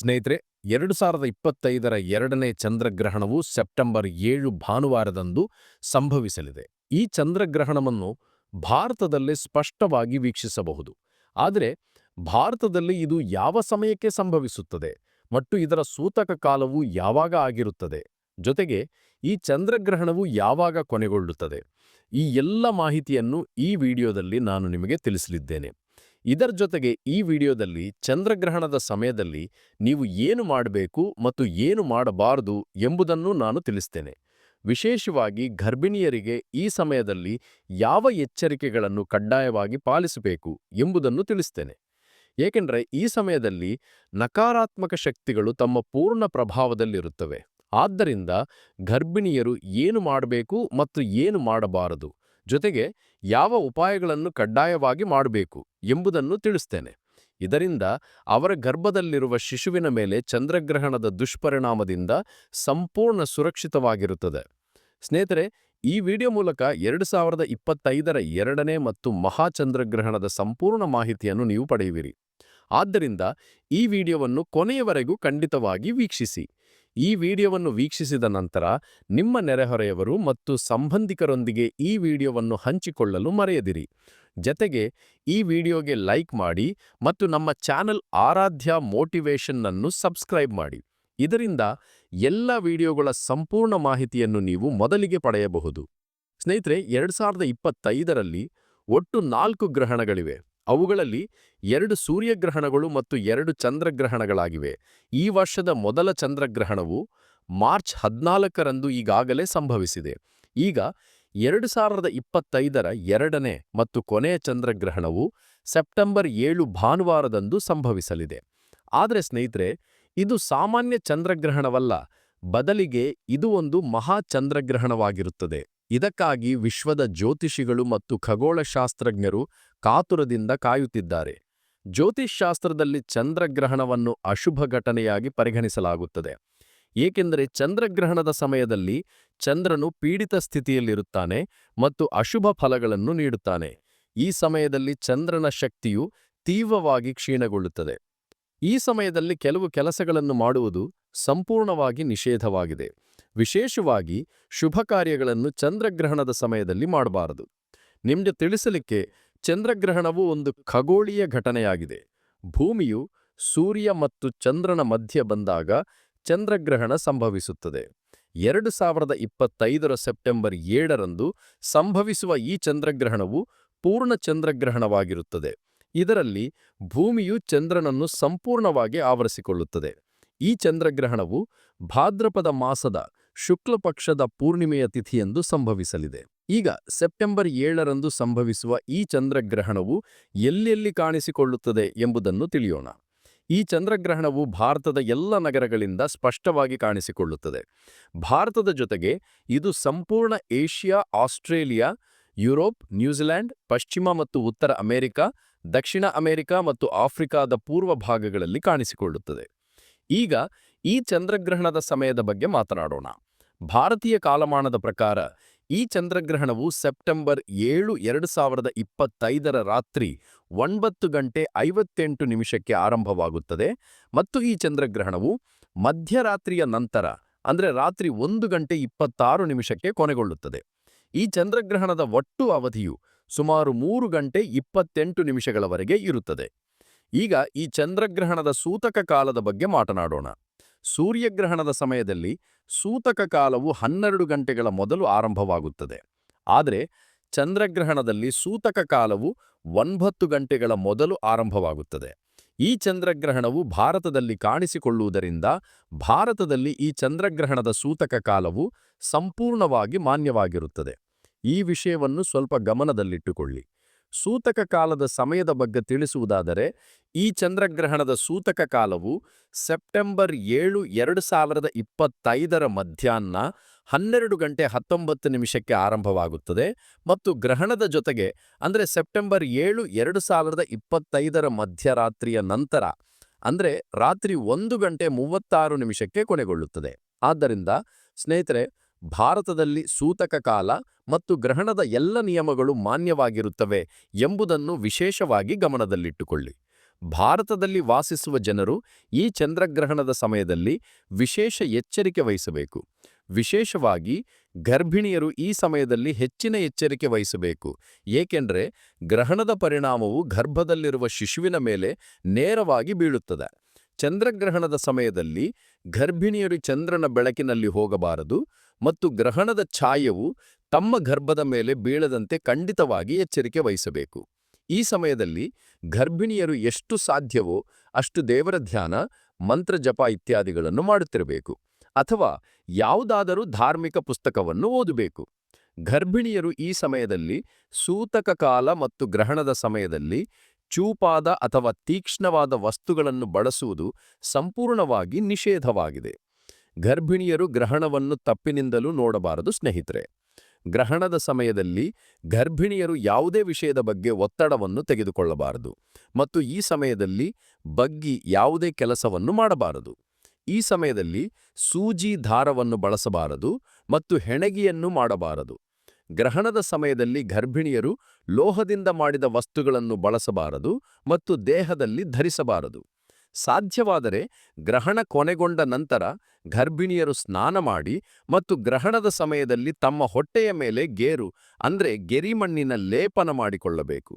ಸ್ನೇಹಿತರೆ, ಎರಡು ಸಾವಿರದ ಇಪ್ಪತ್ತೈದರ ಎರಡನೇ ಚಂದ್ರಗ್ರಹಣವು ಸೆಪ್ಟೆಂಬರ್ ಏಳು ಭಾನುವಾರದಂದು ಸಂಭವಿಸಲಿದೆ. ಈ ಚಂದ್ರಗ್ರಹಣವನ್ನು ಭಾರತದಲ್ಲಿ ಸ್ಪಷ್ಟವಾಗಿ ವೀಕ್ಷಿಸಬಹುದು. ಆದರೆ, ಭಾರತದಲ್ಲಿ ಇದು ಯಾವ ಸಮಯಕ್ಕೆ ಸಂಭವಿಸುತ್ತದೆ ಮತ್ತು ಇದರ ಸೂತಕ ಕಾಲವು ಯಾವಾಗ ಆಗಿರುತ್ತದೆ? ಜೊತೆಗೆ, ಈ ಚಂದ್ರಗ್ರಹಣವು ಯಾವಾಗ ಕೊನೆಗೊಳ್ಳುತ್ತದೆ? ಈ ಎಲ್ಲ ಮಾಹಿತಿಯನ್ನು ಈ ವಿಡಿಯೋದಲ್ಲಿ ನಾನು ನಿಮಗೆ ತಿಳಿಸಲಿದ್ದೇನೆ. ಇದರ ಜೊತೆಗೆ ಈ ವಿಡಿಯೋದಲ್ಲಿ ಚಂದ್ರಗ್ರಹಣದ ಸಮಯದಲ್ಲಿ ನೀವು ಏನು ಮಾಡಬೇಕು ಮತ್ತು ಏನು ಮಾಡಬಾರದು ಎಂಬುದನ್ನು ನಾನು ತಿಳಿಸ್ತೇನೆ. ವಿಶೇಷವಾಗಿ ಗರ್ಭಿಣಿಯರಿಗೆ ಈ ಸಮಯದಲ್ಲಿ ಯಾವ ಎಚ್ಚರಿಕೆಗಳನ್ನು ಕಡ್ಡಾಯವಾಗಿ ಪಾಲಿಸಬೇಕು ಎಂಬುದನ್ನು ತಿಳಿಸ್ತೇನೆ. ಏಕೆಂದರೆ ಈ ಸಮಯದಲ್ಲಿ ನಕಾರಾತ್ಮಕ ಶಕ್ತಿಗಳು ತಮ್ಮ ಪೂರ್ಣ ಪ್ರಭಾವದಲ್ಲಿರುತ್ತವೆ. ಆದ್ದರಿಂದ ಗರ್ಭಿಣಿಯರು ಏನು ಮಾಡಬೇಕು ಮತ್ತು ಏನು ಮಾಡಬಾರದು ಜೊತೆಗೆ ಯಾವ ಉಪಾಯಗಳನ್ನು ಕಡ್ಡಾಯವಾಗಿ ಮಾಡಬೇಕು ಎಂಬುದನ್ನು ತಿಳಿಸ್ತೇನೆ. ಇದರಿಂದ ಅವರ ಗರ್ಭದಲ್ಲಿರುವ ಶಿಶುವಿನ ಮೇಲೆ ಚಂದ್ರಗ್ರಹಣದ ದುಷ್ಪರಿಣಾಮದಿಂದ ಸಂಪೂರ್ಣ ಸುರಕ್ಷಿತವಾಗಿರುತ್ತದೆ. ಸ್ನೇಹಿತರೆ, ಈ ವಿಡಿಯೋ ಮೂಲಕ ಎರಡು ಸಾವಿರದ ಇಪ್ಪತ್ತೈದರ ಎರಡನೇ ಮತ್ತು ಮಹಾಚಂದ್ರಗ್ರಹಣದ ಸಂಪೂರ್ಣ ಮಾಹಿತಿಯನ್ನು ನೀವು ಪಡೆಯುವಿರಿ. ಆದ್ದರಿಂದ ಈ ವಿಡಿಯೋವನ್ನು ಕೊನೆಯವರೆಗೂ ಖಂಡಿತವಾಗಿ ವೀಕ್ಷಿಸಿ. ಈ ವಿಡಿಯೋವನ್ನು ವೀಕ್ಷಿಸಿದ ನಂತರ ನಿಮ್ಮ ನೆರೆಹೊರೆಯವರು ಮತ್ತು ಸಂಬಂಧಿಕರೊಂದಿಗೆ ಈ ವಿಡಿಯೋವನ್ನು ಹಂಚಿಕೊಳ್ಳಲು ಮರೆಯದಿರಿ. ಜತೆಗೆ ಈ ವಿಡಿಯೋಗೆ ಲೈಕ್ ಮಾಡಿ ಮತ್ತು ನಮ್ಮ ಚಾನಲ್ ಆರಾಧ್ಯ ಮೋಟಿವೇಶನ್ನನ್ನು ಸಬ್ಸ್ಕ್ರೈಬ್ ಮಾಡಿ. ಇದರಿಂದ ಎಲ್ಲ ವಿಡಿಯೋಗಳ ಸಂಪೂರ್ಣ ಮಾಹಿತಿಯನ್ನು ನೀವು ಮೊದಲಿಗೆ ಪಡೆಯಬಹುದು. ಸ್ನೇಹಿತರೆ, ಎರಡು ಸಾವಿರದ ಇಪ್ಪತ್ತೈದರಲ್ಲಿ ಒಟ್ಟು ನಾಲ್ಕು ಗ್ರಹಣಗಳಿವೆ. ಅವುಗಳಲ್ಲಿ ಎರಡು ಸೂರ್ಯಗ್ರಹಣಗಳು ಮತ್ತು ಎರಡು ಚಂದ್ರಗ್ರಹಣಗಳಾಗಿವೆ. ಈ ವರ್ಷದ ಮೊದಲ ಚಂದ್ರಗ್ರಹಣವು ಮಾರ್ಚ್ ಹದಿನಾಲ್ಕರಂದು ಈಗಾಗಲೇ ಸಂಭವಿಸಿದೆ. ಈಗ ಎರಡು ಸಾವಿರದ ಇಪ್ಪತ್ತೈದರ ಎರಡನೇ ಮತ್ತು ಕೊನೆಯ ಚಂದ್ರಗ್ರಹಣವು ಸೆಪ್ಟೆಂಬರ್ ಏಳು ಭಾನುವಾರದಂದು ಸಂಭವಿಸಲಿದೆ. ಆದರೆ ಸ್ನೇಹಿತರೆ, ಇದು ಸಾಮಾನ್ಯ ಚಂದ್ರಗ್ರಹಣವಲ್ಲ, ಬದಲಿಗೆ ಇದು ಒಂದು ಮಹಾ ಚಂದ್ರಗ್ರಹಣವಾಗಿರುತ್ತದೆ. ಇದಕ್ಕಾಗಿ ವಿಶ್ವದ ಜ್ಯೋತಿಷಿಗಳು ಮತ್ತು ಖಗೋಳಶಾಸ್ತ್ರಜ್ಞರು ಕಾತುರದಿಂದ ಕಾಯುತ್ತಿದ್ದಾರೆ. ಜ್ಯೋತಿಷ್ಶಾಸ್ತ್ರದಲ್ಲಿ ಚಂದ್ರಗ್ರಹಣವನ್ನು ಅಶುಭ ಘಟನೆಯಾಗಿ ಪರಿಗಣಿಸಲಾಗುತ್ತದೆ. ಏಕೆಂದರೆ ಚಂದ್ರಗ್ರಹಣದ ಸಮಯದಲ್ಲಿ ಚಂದ್ರನು ಪೀಡಿತ ಸ್ಥಿತಿಯಲ್ಲಿರುತ್ತಾನೆ ಮತ್ತು ಅಶುಭ ಫಲಗಳನ್ನು ನೀಡುತ್ತಾನೆ. ಈ ಸಮಯದಲ್ಲಿ ಚಂದ್ರನ ಶಕ್ತಿಯು ತೀವ್ರವಾಗಿ ಕ್ಷೀಣಗೊಳ್ಳುತ್ತದೆ. ಈ ಸಮಯದಲ್ಲಿ ಕೆಲವು ಕೆಲಸಗಳನ್ನು ಮಾಡುವುದು ಸಂಪೂರ್ಣವಾಗಿ ನಿಷೇಧವಾಗಿದೆ. ವಿಶೇಷವಾಗಿ ಶುಭ ಕಾರ್ಯಗಳನ್ನು ಚಂದ್ರಗ್ರಹಣದ ಸಮಯದಲ್ಲಿ ಮಾಡಬಾರದು. ನಿಮಗೆ ತಿಳಿಸಲಿಕ್ಕೆ ಚಂದ್ರಗ್ರಹಣವು ಒಂದು ಖಗೋಳೀಯ ಘಟನೆಯಾಗಿದೆ. ಭೂಮಿಯು ಸೂರ್ಯ ಮತ್ತು ಚಂದ್ರನ ಮಧ್ಯ ಬಂದಾಗ ಚಂದ್ರಗ್ರಹಣ ಸಂಭವಿಸುತ್ತದೆ. ಎರಡು ಸಾವಿರದ ಇಪ್ಪತ್ತೈದರ ಸೆಪ್ಟೆಂಬರ್ ಏಳರಂದು ಸಂಭವಿಸುವ ಈ ಚಂದ್ರಗ್ರಹಣವು ಪೂರ್ಣ ಚಂದ್ರಗ್ರಹಣವಾಗಿರುತ್ತದೆ. ಇದರಲ್ಲಿ ಭೂಮಿಯು ಚಂದ್ರನನ್ನು ಸಂಪೂರ್ಣವಾಗಿ ಆವರಿಸಿಕೊಳ್ಳುತ್ತದೆ. ಈ ಚಂದ್ರಗ್ರಹಣವು ಭಾದ್ರಪದ ಮಾಸದ ಶುಕ್ಲಪಕ್ಷದ ಪೂರ್ಣಿಮೆಯ ತಿಥಿಯೆಂದು ಸಂಭವಿಸಲಿದೆ. ಈಗ ಸೆಪ್ಟೆಂಬರ್ ಏಳರಂದು ಸಂಭವಿಸುವ ಈ ಚಂದ್ರಗ್ರಹಣವು ಎಲ್ಲೆಲ್ಲಿ ಕಾಣಿಸಿಕೊಳ್ಳುತ್ತದೆ ಎಂಬುದನ್ನು ತಿಳಿಯೋಣ. ಈ ಚಂದ್ರಗ್ರಹಣವು ಭಾರತದ ಎಲ್ಲ ನಗರಗಳಿಂದ ಸ್ಪಷ್ಟವಾಗಿ ಕಾಣಿಸಿಕೊಳ್ಳುತ್ತದೆ. ಭಾರತದ ಜೊತೆಗೆ ಇದು ಸಂಪೂರ್ಣ ಏಷ್ಯಾ, ಆಸ್ಟ್ರೇಲಿಯಾ, ಯುರೋಪ್ ನ್ಯೂಜಿಲೆಂಡ್ ಪಶ್ಚಿಮ ಮತ್ತು ಉತ್ತರ ಅಮೆರಿಕ ದಕ್ಷಿಣ ಅಮೆರಿಕ ಮತ್ತು ಆಫ್ರಿಕಾದ ಪೂರ್ವ ಭಾಗಗಳಲ್ಲಿ ಕಾಣಿಸಿಕೊಳ್ಳುತ್ತದೆ. ಈಗ ಈ ಚಂದ್ರಗ್ರಹಣದ ಸಮಯದ ಬಗ್ಗೆ ಮಾತನಾಡೋಣ. ಭಾರತೀಯ ಕಾಲಮಾನದ ಪ್ರಕಾರ ಈ ಚಂದ್ರಗ್ರಹಣವು ಸೆಪ್ಟೆಂಬರ್ ಏಳು, ಎರಡು ಸಾವಿರದ ಇಪ್ಪತ್ತೈದರ ರಾತ್ರಿ ಒಂಬತ್ತು ಗಂಟೆ ಐವತ್ತೆಂಟು ನಿಮಿಷಕ್ಕೆ ಆರಂಭವಾಗುತ್ತದೆ ಮತ್ತು ಈ ಚಂದ್ರಗ್ರಹಣವು ಮಧ್ಯರಾತ್ರಿಯ ನಂತರ, ಅಂದರೆ ರಾತ್ರಿ ಒಂದು ಗಂಟೆ ಇಪ್ಪತ್ತಾರು ನಿಮಿಷಕ್ಕೆ ಕೊನೆಗೊಳ್ಳುತ್ತದೆ. ಈ ಚಂದ್ರಗ್ರಹಣದ ಒಟ್ಟು ಅವಧಿಯು ಸುಮಾರು ಮೂರು ಗಂಟೆ ಇಪ್ಪತ್ತೆಂಟು ನಿಮಿಷಗಳವರೆಗೆ ಇರುತ್ತದೆ. ಈಗ ಈ ಚಂದ್ರಗ್ರಹಣದ ಸೂತಕ ಕಾಲದ ಬಗ್ಗೆ ಮಾತನಾಡೋಣ. ಸೂರ್ಯಗ್ರಹಣದ ಸಮಯದಲ್ಲಿ ಸೂತಕ ಕಾಲವು ಹನ್ನೆರಡು ಗಂಟೆಗಳ ಮೊದಲು ಆರಂಭವಾಗುತ್ತದೆ. ಆದರೆ ಚಂದ್ರಗ್ರಹಣದಲ್ಲಿ ಸೂತಕ ಕಾಲವು ಒಂಬತ್ತು ಗಂಟೆಗಳ ಮೊದಲು ಆರಂಭವಾಗುತ್ತದೆ. ಈ ಚಂದ್ರಗ್ರಹಣವು ಭಾರತದಲ್ಲಿ ಕಾಣಿಸಿಕೊಳ್ಳುವುದರಿಂದ ಭಾರತದಲ್ಲಿ ಈ ಚಂದ್ರಗ್ರಹಣದ ಸೂತಕ ಕಾಲವು ಸಂಪೂರ್ಣವಾಗಿ ಮಾನ್ಯವಾಗಿರುತ್ತದೆ. ಈ ವಿಷಯವನ್ನು ಸ್ವಲ್ಪ ಗಮನದಲ್ಲಿಟ್ಟುಕೊಳ್ಳಿ. ಸೂತಕ ಕಾಲದ ಸಮಯದ ಬಗ್ಗೆ ತಿಳಿಸುವುದಾದರೆ, ಈ ಚಂದ್ರಗ್ರಹಣದ ಸೂತಕ ಕಾಲವು ಸೆಪ್ಟೆಂಬರ್ ಏಳು ಎರಡು ಸಾವಿರದ ಇಪ್ಪತ್ತೈದರ ಮಧ್ಯಾಹ್ನ ಹನ್ನೆರಡು ಗಂಟೆ ಹತ್ತೊಂಬತ್ತು ನಿಮಿಷಕ್ಕೆ ಆರಂಭವಾಗುತ್ತದೆ ಮತ್ತು ಗ್ರಹಣದ ಜೊತೆಗೆ, ಅಂದರೆ ಸೆಪ್ಟೆಂಬರ್ ಏಳು ಎರಡು ಸಾವಿರದ ಇಪ್ಪತ್ತೈದರ ಮಧ್ಯರಾತ್ರಿಯ ನಂತರ, ಅಂದರೆ ರಾತ್ರಿ ಒಂದು ಗಂಟೆ ಮೂವತ್ತಾರು ನಿಮಿಷಕ್ಕೆ ಕೊನೆಗೊಳ್ಳುತ್ತದೆ. ಆದ್ದರಿಂದ ಸ್ನೇಹಿತರೆ ಭಾರತದಲ್ಲಿ ಸೂತಕ ಕಾಲ ಮತ್ತು ಗ್ರಹಣದ ಎಲ್ಲ ನಿಯಮಗಳು ಮಾನ್ಯವಾಗಿರುತ್ತವೆ ಎಂಬುದನ್ನು ವಿಶೇಷವಾಗಿ ಗಮನದಲ್ಲಿಟ್ಟುಕೊಳ್ಳಿ. ಭಾರತದಲ್ಲಿ ವಾಸಿಸುವ ಜನರು ಈ ಚಂದ್ರಗ್ರಹಣದ ಸಮಯದಲ್ಲಿ ವಿಶೇಷ ಎಚ್ಚರಿಕೆ ವಹಿಸಬೇಕು. ವಿಶೇಷವಾಗಿ ಗರ್ಭಿಣಿಯರು ಈ ಸಮಯದಲ್ಲಿ ಹೆಚ್ಚಿನ ಎಚ್ಚರಿಕೆ ವಹಿಸಬೇಕು. ಏಕೆಂದರೆ ಗ್ರಹಣದ ಪರಿಣಾಮವು ಗರ್ಭದಲ್ಲಿರುವ ಶಿಶುವಿನ ಮೇಲೆ ನೇರವಾಗಿ ಬೀಳುತ್ತದೆ. ಚಂದ್ರಗ್ರಹಣದ ಸಮಯದಲ್ಲಿ ಗರ್ಭಿಣಿಯರು ಚಂದ್ರನ ಬೆಳಕಿನಲ್ಲಿ ಹೋಗಬಾರದು. ಮತ್ತು ಗ್ರಹಣದ ಛಾಯವು ತಮ್ಮ ಗರ್ಭದ ಮೇಲೆ ಬೀಳದಂತೆ ಖಂಡಿತವಾಗಿ ಎಚ್ಚರಿಕೆ ವಹಿಸಬೇಕು. ಈ ಸಮಯದಲ್ಲಿ ಗರ್ಭಿಣಿಯರು ಎಷ್ಟು ಸಾಧ್ಯವೋ ಅಷ್ಟು ದೇವರ ಧ್ಯಾನ, ಮಂತ್ರ ಜಪ ಇತ್ಯಾದಿಗಳನ್ನು ಮಾಡುತ್ತಿರಬೇಕು. ಅಥವಾ ಯಾವುದಾದರೂ ಧಾರ್ಮಿಕ ಪುಸ್ತಕವನ್ನು ಓದಬೇಕು. ಗರ್ಭಿಣಿಯರು ಈ ಸಮಯದಲ್ಲಿ ಸೂತಕ ಕಾಲ ಮತ್ತು ಗ್ರಹಣದ ಸಮಯದಲ್ಲಿ ಚೂಪಾದ ಅಥವಾ ತೀಕ್ಷ್ಣವಾದ ವಸ್ತುಗಳನ್ನು ಬಳಸುವುದು ಸಂಪೂರ್ಣವಾಗಿ ನಿಷೇಧವಾಗಿದೆ. ಗರ್ಭಿಣಿಯರು ಗ್ರಹಣವನ್ನು ತಪ್ಪಿನಿಂದಲೂ ನೋಡಬಾರದು, ಸ್ನೇಹಿತರೆ. ಗ್ರಹಣದ ಸಮಯದಲ್ಲಿ ಗರ್ಭಿಣಿಯರು ಯಾವುದೇ ವಿಷಯದ ಬಗ್ಗೆ ಒತ್ತಡವನ್ನು ತೆಗೆದುಕೊಳ್ಳಬಾರದು ಮತ್ತು ಈ ಸಮಯದಲ್ಲಿ ಬಗ್ಗಿ ಯಾವುದೇ ಕೆಲಸವನ್ನು ಮಾಡಬಾರದು. ಈ ಸಮಯದಲ್ಲಿ ಸೂಜಿ ದಾರವನ್ನು ಬಳಸಬಾರದು ಮತ್ತು ಹೆಣಗಿಯನ್ನು ಮಾಡಬಾರದು. ಗ್ರಹಣದ ಸಮಯದಲ್ಲಿ ಗರ್ಭಿಣಿಯರು ಲೋಹದಿಂದ ಮಾಡಿದ ವಸ್ತುಗಳನ್ನು ಬಳಸಬಾರದು ಮತ್ತು ದೇಹದಲ್ಲಿ ಧರಿಸಬಾರದು. ಸಾಧ್ಯವಾದರೆ ಗ್ರಹಣ ಕೊನೆಗೊಂಡ ನಂತರ ಗರ್ಭಿಣಿಯರು ಸ್ನಾನ ಮಾಡಿ ಮತ್ತು ಗ್ರಹಣದ ಸಮಯದಲ್ಲಿ ತಮ್ಮ ಹೊಟ್ಟೆಯ ಮೇಲೆ ಗೇರು, ಅಂದರೆ ಗೆರಿಮಣ್ಣಿನ ಲೇಪನ ಮಾಡಿಕೊಳ್ಳಬೇಕು.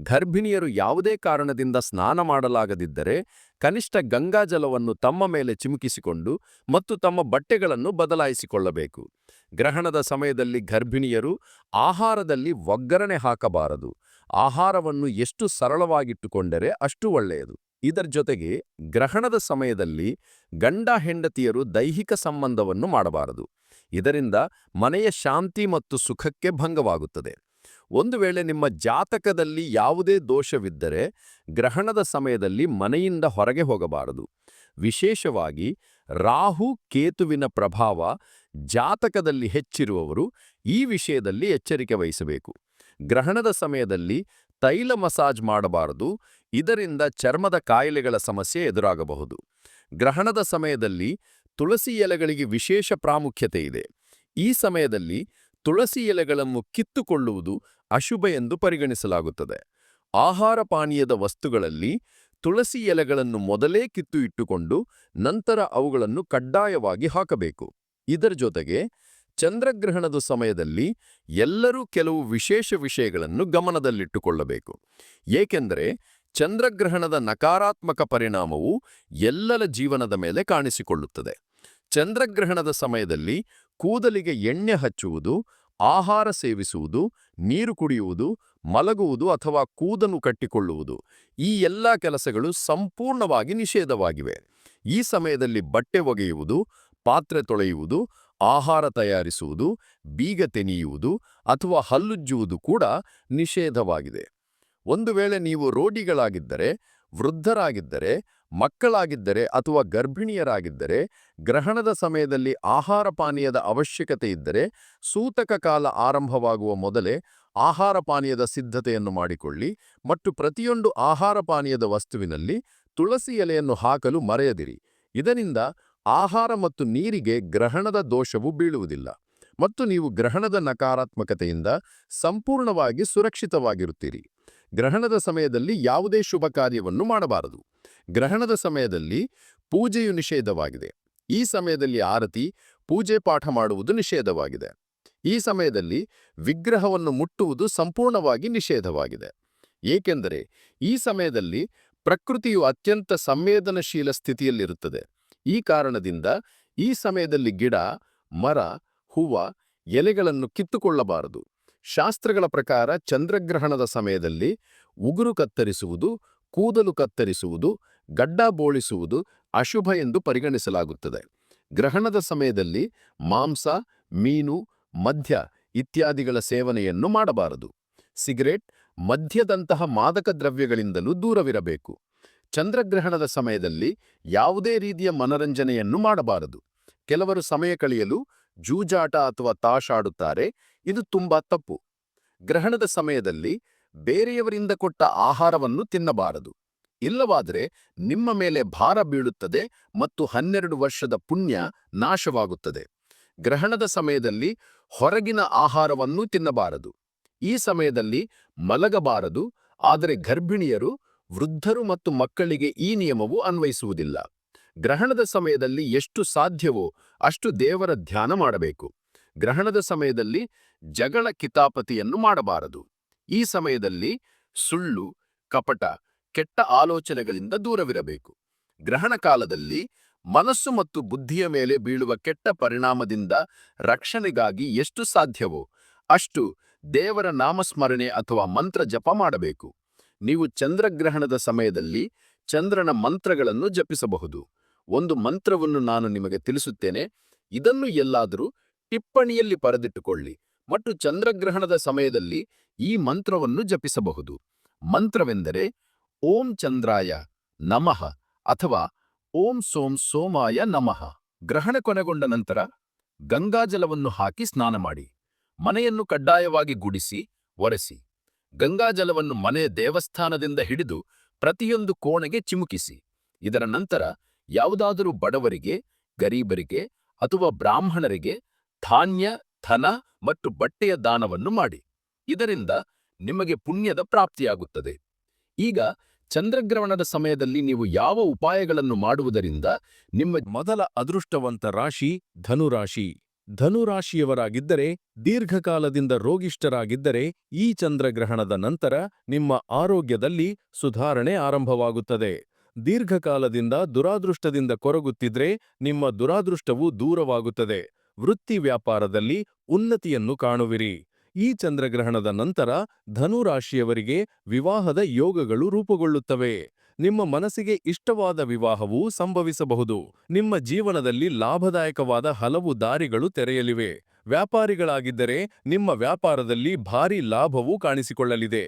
ಗರ್ಭಿಣಿಯರು ಯಾವುದೇ ಕಾರಣದಿಂದ ಸ್ನಾನ ಮಾಡಲಾಗದಿದ್ದರೆ ಕನಿಷ್ಠ ಗಂಗಾಜಲವನ್ನು ತಮ್ಮ ಮೇಲೆ ಚಿಮುಕಿಸಿಕೊಂಡು ಮತ್ತು ತಮ್ಮ ಬಟ್ಟೆಗಳನ್ನು ಬದಲಾಯಿಸಿಕೊಳ್ಳಬೇಕು. ಗ್ರಹಣದ ಸಮಯದಲ್ಲಿ ಗರ್ಭಿಣಿಯರು ಆಹಾರದಲ್ಲಿ ಒಗ್ಗರಣೆ ಹಾಕಬಾರದು. ಆಹಾರವನ್ನು ಎಷ್ಟು ಸರಳವಾಗಿಟ್ಟುಕೊಂಡರೆ ಅಷ್ಟು ಒಳ್ಳೆಯದು. ಇದರ ಜೊತೆಗೆ ಗ್ರಹಣದ ಸಮಯದಲ್ಲಿ ಗಂಡ ಹೆಂಡತಿಯರು ದೈಹಿಕ ಸಂಬಂಧವನ್ನು ಮಾಡಬಾರದು. ಇದರಿಂದ ಮನೆಯ ಶಾಂತಿ ಮತ್ತು ಸುಖಕ್ಕೆ ಭಂಗವಾಗುತ್ತದೆ. ಒಂದು ವೇಳೆ ನಿಮ್ಮ ಜಾತಕದಲ್ಲಿ ಯಾವುದೇ ದೋಷವಿದ್ದರೆ ಗ್ರಹಣದ ಸಮಯದಲ್ಲಿ ಮನೆಯಿಂದ ಹೊರಗೆ ಹೋಗಬಾರದು. ವಿಶೇಷವಾಗಿ ರಾಹು ಕೇತುವಿನ ಪ್ರಭಾವ ಜಾತಕದಲ್ಲಿ ಹೆಚ್ಚಿರುವವರು ಈ ವಿಷಯದಲ್ಲಿ ಎಚ್ಚರಿಕೆ ವಹಿಸಬೇಕು. ಗ್ರಹಣದ ಸಮಯದಲ್ಲಿ ತೈಲ ಮಸಾಜ್ ಮಾಡಬಾರದು, ಇದರಿಂದ ಚರ್ಮದ ಕಾಯಿಲೆಗಳ ಸಮಸ್ಯೆ ಎದುರಾಗಬಹುದು. ಗ್ರಹಣದ ಸಮಯದಲ್ಲಿ ತುಳಸಿ ಎಲೆಗಳಿಗೆ ವಿಶೇಷ ಪ್ರಾಮುಖ್ಯತೆ ಇದೆ. ಈ ಸಮಯದಲ್ಲಿ ತುಳಸಿ ಎಲೆಗಳನ್ನು ಕಿತ್ತುಕೊಳ್ಳುವುದು ಅಶುಭ ಎಂದು ಪರಿಗಣಿಸಲಾಗುತ್ತದೆ. ಆಹಾರ ಪಾನೀಯದ ವಸ್ತುಗಳಲ್ಲಿ ತುಳಸಿ ಎಲೆಗಳನ್ನು ಮೊದಲೇ ಕಿತ್ತು ಇಟ್ಟುಕೊಂಡು ನಂತರ ಅವುಗಳನ್ನು ಕಡ್ಡಾಯವಾಗಿ ಹಾಕಬೇಕು. ಇದರ ಜೊತೆಗೆ ಚಂದ್ರಗ್ರಹಣದ ಸಮಯದಲ್ಲಿ ಎಲ್ಲರೂ ಕೆಲವು ವಿಶೇಷ ವಿಷಯಗಳನ್ನು ಗಮನದಲ್ಲಿಟ್ಟುಕೊಳ್ಳಬೇಕು. ಏಕೆಂದರೆ ಚಂದ್ರಗ್ರಹಣದ ನಕಾರಾತ್ಮಕ ಪರಿಣಾಮವು ಎಲ್ಲರ ಜೀವನದ ಮೇಲೆ ಕಾಣಿಸಿಕೊಳ್ಳುತ್ತದೆ. ಚಂದ್ರಗ್ರಹಣದ ಸಮಯದಲ್ಲಿ ಕೂದಲಿಗೆ ಎಣ್ಣೆ ಹಚ್ಚುವುದು, ಆಹಾರ ಸೇವಿಸುವುದು, ನೀರು ಕುಡಿಯುವುದು, ಮಲಗುವುದು ಅಥವಾ ಕೂದಲು ಕಟ್ಟಿಕೊಳ್ಳುವುದು ಈ ಎಲ್ಲ ಕೆಲಸಗಳು ಸಂಪೂರ್ಣವಾಗಿ ನಿಷೇಧವಾಗಿವೆ. ಈ ಸಮಯದಲ್ಲಿ ಬಟ್ಟೆ ಒಗೆಯುವುದು, ಪಾತ್ರೆ ತೊಳೆಯುವುದು ಆಹಾರ ತಯಾರಿಸುವುದು, ಬೀಗ ತೆನೆಯುವುದು ಅಥವಾ ಹಲ್ಲುಜ್ಜುವುದು ಕೂಡ ನಿಷೇಧವಾಗಿದೆ. ಒಂದು ವೇಳೆ ನೀವು ರೋಡಿಗಳಾಗಿದ್ದರೆ ವೃದ್ಧರಾಗಿದ್ದರೆ, ಮಕ್ಕಳಾಗಿದ್ದರೆ ಅಥವಾ ಗರ್ಭಿಣಿಯರಾಗಿದ್ದರೆ, ಗ್ರಹಣದ ಸಮಯದಲ್ಲಿ ಆಹಾರ ಪಾನೀಯದ ಅವಶ್ಯಕತೆ ಇದ್ದರೆ ಸೂತಕ ಕಾಲ ಆರಂಭವಾಗುವ ಮೊದಲೇ ಆಹಾರ ಪಾನೀಯದ ಸಿದ್ಧತೆಯನ್ನು ಮಾಡಿಕೊಳ್ಳಿ ಮತ್ತು ಪ್ರತಿಯೊಂದು ಆಹಾರ ಪಾನೀಯದ ವಸ್ತುವಿನಲ್ಲಿ ತುಳಸಿ ಎಲೆಯನ್ನು ಹಾಕಲು ಮರೆಯದಿರಿ. ಇದರಿಂದ ಆಹಾರ ಮತ್ತು ನೀರಿಗೆ ಗ್ರಹಣದ ದೋಷವು ಬೀಳುವುದಿಲ್ಲ ಮತ್ತು ನೀವು ಗ್ರಹಣದ ನಕಾರಾತ್ಮಕತೆಯಿಂದ ಸಂಪೂರ್ಣವಾಗಿ ಸುರಕ್ಷಿತವಾಗಿರುತ್ತೀರಿ. ಗ್ರಹಣದ ಸಮಯದಲ್ಲಿ ಯಾವುದೇ ಶುಭ ಕಾರ್ಯವನ್ನು ಮಾಡಬಾರದು. ಗ್ರಹಣದ ಸಮಯದಲ್ಲಿ ಪೂಜೆಯು ನಿಷೇಧವಾಗಿದೆ. ಈ ಸಮಯದಲ್ಲಿ ಆರತಿ, ಪೂಜೆ ಪಾಠ ಮಾಡುವುದು ನಿಷೇಧವಾಗಿದೆ. ಈ ಸಮಯದಲ್ಲಿ ವಿಗ್ರಹವನ್ನು ಮುಟ್ಟುವುದು ಸಂಪೂರ್ಣವಾಗಿ ನಿಷೇಧವಾಗಿದೆ. ಏಕೆಂದರೆ ಈ ಸಮಯದಲ್ಲಿ ಪ್ರಕೃತಿಯು ಅತ್ಯಂತ ಸಂವೇದನಶೀಲ ಸ್ಥಿತಿಯಲ್ಲಿರುತ್ತದೆ. ಈ ಕಾರಣದಿಂದ ಈ ಸಮಯದಲ್ಲಿ ಗಿಡ, ಮರ, ಹೂವ, ಎಲೆಗಳನ್ನು ಕಿತ್ತುಕೊಳ್ಳಬಾರದು. ಶಾಸ್ತ್ರಗಳ ಪ್ರಕಾರ ಚಂದ್ರಗ್ರಹಣದ ಸಮಯದಲ್ಲಿ ಉಗುರು ಕತ್ತರಿಸುವುದು, ಕೂದಲು ಕತ್ತರಿಸುವುದು, ಗಡ್ಡ ಬೋಳಿಸುವುದು ಅಶುಭ ಎಂದು ಪರಿಗಣಿಸಲಾಗುತ್ತದೆ. ಗ್ರಹಣದ ಸಮಯದಲ್ಲಿ ಮಾಂಸ, ಮೀನು ಮಧ್ಯ ಇತ್ಯಾದಿಗಳ ಸೇವನೆಯನ್ನು ಮಾಡಬಾರದು. ಸಿಗರೇಟ್ ಮದ್ಯದಂತಹ ಮಾದಕ ದ್ರವ್ಯಗಳಿಂದಲೂ ದೂರವಿರಬೇಕು. ಚಂದ್ರಗ್ರಹಣದ ಸಮಯದಲ್ಲಿ ಯಾವುದೇ ರೀತಿಯ ಮನರಂಜನೆಯನ್ನು ಮಾಡಬಾರದು. ಕೆಲವರು ಸಮಯ ಕಳೆಯಲು ಜೂಜಾಟ ಅಥವಾ ತಾಷಾಡುತ್ತಾರೆ ಇದು ತುಂಬಾ ತಪ್ಪು. ಗ್ರಹಣದ ಸಮಯದಲ್ಲಿ ಬೇರೆಯವರಿಂದ ಕೊಟ್ಟ ಆಹಾರವನ್ನು ತಿನ್ನಬಾರದು. ಇಲ್ಲವಾದರೆ ನಿಮ್ಮ ಮೇಲೆ ಭಾರ ಬೀಳುತ್ತದೆ ಮತ್ತು ಹನ್ನೆರಡು ವರ್ಷದ ಪುಣ್ಯ ನಾಶವಾಗುತ್ತದೆ. ಗ್ರಹಣದ ಸಮಯದಲ್ಲಿ ಹೊರಗಿನ ಆಹಾರವನ್ನೂ ತಿನ್ನಬಾರದು. ಈ ಸಮಯದಲ್ಲಿ ಮಲಗಬಾರದು, ಆದರೆ ಗರ್ಭಿಣಿಯರು ವೃದ್ಧರು ಮತ್ತು ಮಕ್ಕಳಿಗೆ ಈ ನಿಯಮವು ಅನ್ವಯಿಸುವುದಿಲ್ಲ. ಗ್ರಹಣದ ಸಮಯದಲ್ಲಿ ಎಷ್ಟು ಸಾಧ್ಯವೋ ಅಷ್ಟು ದೇವರ ಧ್ಯಾನ ಮಾಡಬೇಕು. ಗ್ರಹಣದ ಸಮಯದಲ್ಲಿ ಜಗಳ ಕಿತಾಪತಿಯನ್ನು ಮಾಡಬಾರದು. ಈ ಸಮಯದಲ್ಲಿ ಸುಳ್ಳು, ಕಪಟ, ಕೆಟ್ಟ ಆಲೋಚನೆಗಳಿಂದ ದೂರವಿರಬೇಕು. ಗ್ರಹಣ ಕಾಲದಲ್ಲಿ ಮನಸ್ಸು ಮತ್ತು ಬುದ್ಧಿಯ ಮೇಲೆ ಬೀಳುವ ಕೆಟ್ಟ ಪರಿಣಾಮದಿಂದ ರಕ್ಷಣೆಗಾಗಿ ಎಷ್ಟು ಸಾಧ್ಯವೋ ಅಷ್ಟು ದೇವರ ನಾಮಸ್ಮರಣೆ ಅಥವಾ ಮಂತ್ರ ಜಪ ಮಾಡಬೇಕು. ನೀವು ಚಂದ್ರಗ್ರಹಣದ ಸಮಯದಲ್ಲಿ ಚಂದ್ರನ ಮಂತ್ರಗಳನ್ನು ಜಪಿಸಬಹುದು. ಒಂದು ಮಂತ್ರವನ್ನು ನಾನು ನಿಮಗೆ ತಿಳಿಸುತ್ತೇನೆ, ಇದನ್ನು ಎಲ್ಲಾದರೂ ಟಿಪ್ಪಣಿಯಲ್ಲಿ ಬರೆದಿಟ್ಟುಕೊಳ್ಳಿ ಮತ್ತು ಚಂದ್ರಗ್ರಹಣದ ಸಮಯದಲ್ಲಿ ಈ ಮಂತ್ರವನ್ನು ಜಪಿಸಬಹುದು. ಮಂತ್ರವೆಂದರೆ, ಓಂ ಚಂದ್ರಾಯ ನಮಃ ಅಥವಾ ಓಂ ಸೋಂ ಸೋಮಾಯ ನಮಃ. ಗ್ರಹಣ ಕೊನೆಗೊಂಡ ನಂತರ ಗಂಗಾಜಲವನ್ನು ಹಾಕಿ ಸ್ನಾನ ಮಾಡಿ, ಮನೆಯನ್ನು ಕಡ್ಡಾಯವಾಗಿ ಗುಡಿಸಿ, ಒರೆಸಿ. ಗಂಗಾಜಲವನ್ನು ಮನೆ ದೇವಸ್ಥಾನದಿಂದ ಹಿಡಿದು ಪ್ರತಿಯೊಂದು ಕೋಣೆಗೆ ಚಿಮುಕಿಸಿ. ಇದರ ನಂತರ ಯಾವುದಾದರೂ ಬಡವರಿಗೆ, ಗರೀಬರಿಗೆ ಅಥವಾ ಬ್ರಾಹ್ಮಣರಿಗೆ ಧಾನ್ಯ, ಧನ ಮತ್ತು ಬಟ್ಟೆಯ ದಾನವನ್ನು ಮಾಡಿ. ಇದರಿಂದ ನಿಮಗೆ ಪುಣ್ಯದ ಪ್ರಾಪ್ತಿಯಾಗುತ್ತದೆ. ಈಗ ಚಂದ್ರಗ್ರಹಣದ ಸಮಯದಲ್ಲಿ ನೀವು ಯಾವ ಉಪಾಯಗಳನ್ನು ಮಾಡುವುದರಿಂದ ನಿಮ್ಮ ಮೊದಲ ಅದೃಷ್ಟವಂತ ರಾಶಿ ಧನುರಾಶಿ. ಧನುರಾಶಿಯವರಾಗಿದ್ದರೆ, ದೀರ್ಘಕಾಲದಿಂದ ರೋಗಿಷ್ಠರಾಗಿದ್ದರೆ, ಈ ಚಂದ್ರಗ್ರಹಣದ ನಂತರ ನಿಮ್ಮ ಆರೋಗ್ಯದಲ್ಲಿ ಸುಧಾರಣೆ ಆರಂಭವಾಗುತ್ತದೆ. ದೀರ್ಘಕಾಲದಿಂದ ದುರಾದೃಷ್ಟದಿಂದ ಕೊರಗುತ್ತಿದ್ರೆ, ನಿಮ್ಮ ದುರಾದೃಷ್ಟವು ದೂರವಾಗುತ್ತದೆ. ವೃತ್ತಿ ವ್ಯಾಪಾರದಲ್ಲಿ ಉನ್ನತಿಯನ್ನು ಕಾಣುವಿರಿ. ಈ ಚಂದ್ರಗ್ರಹಣದ ನಂತರ ಧನುರಾಶಿಯವರಿಗೆ ವಿವಾಹದ ಯೋಗಗಳು ರೂಪುಗೊಳ್ಳುತ್ತವೆ. ನಿಮ್ಮ ಮನಸ್ಸಿಗೆ ಇಷ್ಟವಾದ ವಿವಾಹವು ಸಂಭವಿಸಬಹುದು. ನಿಮ್ಮ ಜೀವನದಲ್ಲಿ ಲಾಭದಾಯಕವಾದ ಹಲವು ದಾರಿಗಳು ತೆರೆಯಲಿವೆ. ವ್ಯಾಪಾರಿಗಳಾಗಿದ್ದರೆ ನಿಮ್ಮ ವ್ಯಾಪಾರದಲ್ಲಿ ಭಾರಿ ಲಾಭವು ಕಾಣಿಸಿಕೊಳ್ಳಲಿದೆ.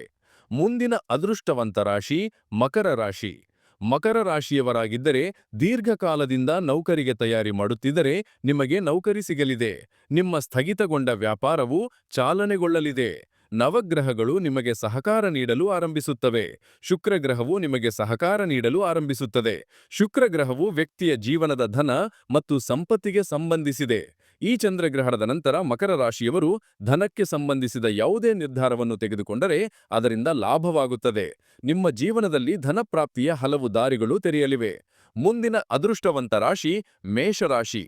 ಮುಂದಿನ ಅದೃಷ್ಟವಂತ ರಾಶಿ ಮಕರ ರಾಶಿ. ಮಕರ ರಾಶಿಯವರಾಗಿದ್ದರೆ ದೀರ್ಘಕಾಲದಿಂದ ನೌಕರಿಗೆ ತಯಾರಿ ಮಾಡುತ್ತಿದ್ದರೆ ನಿಮಗೆ ನೌಕರಿ ಸಿಗಲಿದೆ. ನಿಮ್ಮ ಸ್ಥಗಿತಗೊಂಡ ವ್ಯಾಪಾರವು ಚಾಲನೆಗೊಳ್ಳಲಿದೆ. ನವಗ್ರಹಗಳು ನಿಮಗೆ ಸಹಕಾರ ನೀಡಲು ಆರಂಭಿಸುತ್ತವೆ. ಶುಕ್ರಗ್ರಹವು ನಿಮಗೆ ಸಹಕಾರ ನೀಡಲು ಆರಂಭಿಸುತ್ತದೆ. ಶುಕ್ರಗ್ರಹವು ವ್ಯಕ್ತಿಯ ಜೀವನದ ಧನ ಮತ್ತು ಸಂಪತ್ತಿಗೆ ಸಂಬಂಧಿಸಿದೆ. ಈ ಚಂದ್ರಗ್ರಹಣದ ನಂತರ ಮಕರ ರಾಶಿಯವರು ಧನಕ್ಕೆ ಸಂಬಂಧಿಸಿದ ಯಾವುದೇ ನಿರ್ಧಾರವನ್ನು ತೆಗೆದುಕೊಂಡರೆ ಅದರಿಂದ ಲಾಭವಾಗುತ್ತದೆ. ನಿಮ್ಮ ಜೀವನದಲ್ಲಿ ಧನಪ್ರಾಪ್ತಿಯ ಹಲವು ದಾರಿಗಳು ತೆರೆಯಲಿವೆ. ಮುಂದಿನ ಅದೃಷ್ಟವಂತ ರಾಶಿ ಮೇಷರಾಶಿ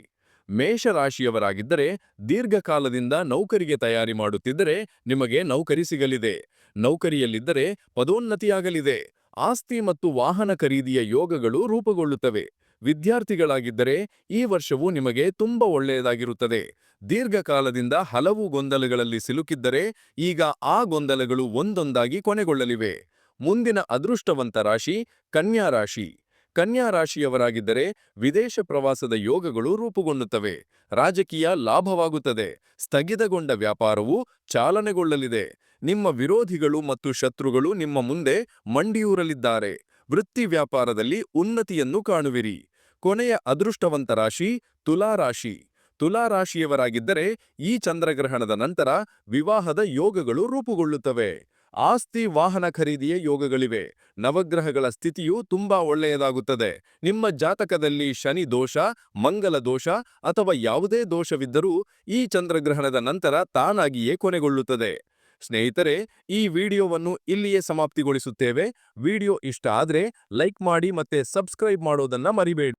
ಮೇಷರಾಶಿಯವರಾಗಿದ್ದರೆ ದೀರ್ಘಕಾಲದಿಂದ ನೌಕರಿಗೆ ತಯಾರಿ ಮಾಡುತ್ತಿದ್ದರೆ ನಿಮಗೆ ನೌಕರಿ ಸಿಗಲಿದೆ. ನೌಕರಿಯಲ್ಲಿದ್ದರೆ ಪದೋನ್ನತಿಯಾಗಲಿದೆ. ಆಸ್ತಿ ಮತ್ತು ವಾಹನ ಖರೀದಿಯ ಯೋಗಗಳು ರೂಪುಗೊಳ್ಳುತ್ತವೆ. ವಿದ್ಯಾರ್ಥಿಗಳಾಗಿದ್ದರೆ ಈ ವರ್ಷವು ನಿಮಗೆ ತುಂಬ ಒಳ್ಳೆಯದಾಗಿರುತ್ತದೆ. ದೀರ್ಘಕಾಲದಿಂದ ಹಲವು ಗೊಂದಲಗಳಲ್ಲಿ ಸಿಲುಕಿದ್ದರೆ ಈಗ ಆ ಗೊಂದಲಗಳು ಒಂದೊಂದಾಗಿ ಕೊನೆಗೊಳ್ಳಲಿವೆ. ಮುಂದಿನ ಅದೃಷ್ಟವಂತ ರಾಶಿ ಕನ್ಯಾ ರಾಶಿ. ಕನ್ಯಾ ರಾಶಿಯವರಾಗಿದ್ದರೆ ವಿದೇಶ ಪ್ರವಾಸದ ಯೋಗಗಳು ರೂಪುಗೊಳ್ಳುತ್ತವೆ. ರಾಜಕೀಯ ಲಾಭವಾಗುತ್ತದೆ. ಸ್ಥಗಿತಗೊಂಡ ವ್ಯಾಪಾರವು ಚಾಲನೆಗೊಳ್ಳಲಿದೆ. ನಿಮ್ಮ ವಿರೋಧಿಗಳು ಮತ್ತು ಶತ್ರುಗಳು ನಿಮ್ಮ ಮುಂದೆ ಮಂಡಿಯೂರಲಿದ್ದಾರೆ. ವೃತ್ತಿ ವ್ಯಾಪಾರದಲ್ಲಿ ಉನ್ನತಿಯನ್ನು ಕಾಣುವಿರಿ. ಕೊನೆಯ ಅದೃಷ್ಟವಂತ ರಾಶಿ ತುಲಾರಾಶಿ ತುಲಾರಾಶಿಯವರಾಗಿದ್ದರೆ ಈ ಚಂದ್ರಗ್ರಹಣದ ನಂತರ ವಿವಾಹದ ಯೋಗಗಳು ರೂಪುಗೊಳ್ಳುತ್ತವೆ. ಆಸ್ತಿ ವಾಹನ ಖರೀದಿಯ ಯೋಗಗಳಿವೆ. ನವಗ್ರಹಗಳ ಸ್ಥಿತಿಯು ತುಂಬಾ ಒಳ್ಳೆಯದಾಗುತ್ತದೆ. ನಿಮ್ಮ ಜಾತಕದಲ್ಲಿ ಶನಿ ದೋಷ, ಮಂಗಲ ದೋಷ ಅಥವಾ ಯಾವುದೇ ದೋಷವಿದ್ದರೂ ಈ ಚಂದ್ರಗ್ರಹಣದ ನಂತರ ತಾನಾಗಿಯೇ ಕೊನೆಗೊಳ್ಳುತ್ತದೆ. ಸ್ನೇಹಿತರೆ, ಈ ವಿಡಿಯೋವನ್ನು ಇಲ್ಲಿಯೇ ಸಮಾಪ್ತಿಗೊಳಿಸುತ್ತೇವೆ. ವಿಡಿಯೋ ಇಷ್ಟ ಆದರೆ ಲೈಕ್ ಮಾಡಿ ಮತ್ತೆ ಸಬ್ಸ್ಕ್ರೈಬ್ ಮಾಡೋದನ್ನ ಮರಿಬೇಡಿ.